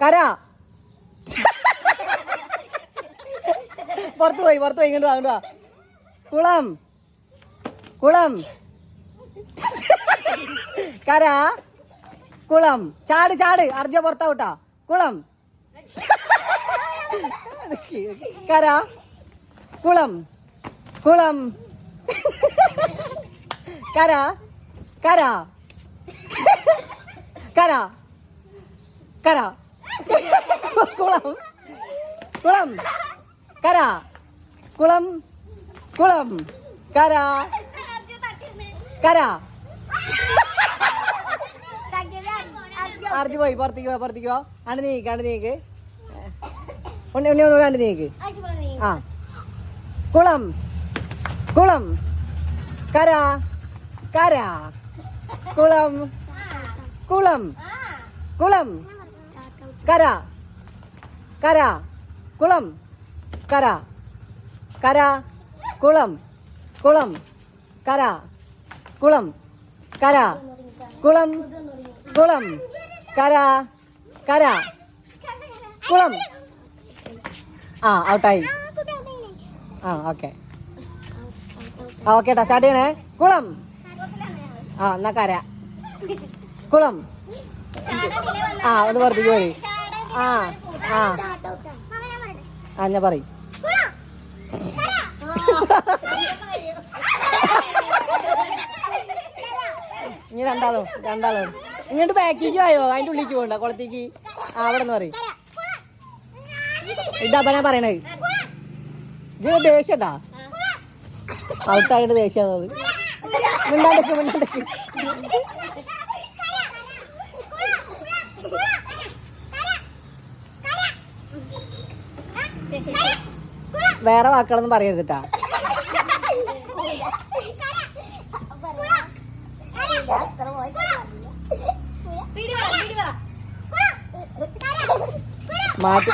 കര. പുറത്തു പോയി പുറത്തു പോയി ഇങ്ങോട്ട് വാ ഇങ്ങോട്ട് വാ. കുളം. കുളം. കര. കുളം. ചാട് ചാട്. അർജ പുറത്താവട്ടാ. കുളം. കര. കുളം. കുളം. കര. കര. കര. കര. കുളം. കുളം. കര. കുളം. കുളം. കര. കര. അർജു പോയി പുറത്തേക്ക് പോ പുറത്തേക്ക് പോ അണ്ട് നീക്ക് അണ്ട് നീക്ക് ഉണ്ണി ഉണ്ണി ഒന്നുകൂടെ അണ്ട് നീക്ക് ആ. കുളം. കുളം. കര. കര. കുളം. കുളം. കുളം. കര. കര കുളം. കര. കര കുളം. കുളം. കര കുളം. കര കുളം. കുളം. കര കര. കുളം. ആ ഔട്ടായി. ആ ഓക്കെ. ആ ഓക്കെ ഏട്ടാ സ്റ്റാർട്ട് ചെയ്യണേ. കുളം. ആ എന്നാ കര. കുളം. ആ ഒന്ന് വർദ്ധിക്കുമോ ആ. ആ. ഞാൻ പറയും. ഇനി രണ്ടാളും രണ്ടാളും. ഇങ്ങോട്ട് ബാക്കിലേക്ക് ആയോ അതിന്റെ ഉള്ളിലേക്ക് പോകണ്ട കുളത്തേക്ക് ആ അവിടെ നിന്ന് പറയും. ഇതാ ഞാൻ പറയണേ ഇത് ദേഷ്യട്ടാ ഔട്ടായിട്ട് ദേഷ്യത് മിണ്ടാണ്ടൊക്കെ മിണ്ടാണ്ടക്ക്. വേറെ വാക്കുകളൊന്നും പറയരുതിട്ടാ മാറ്റി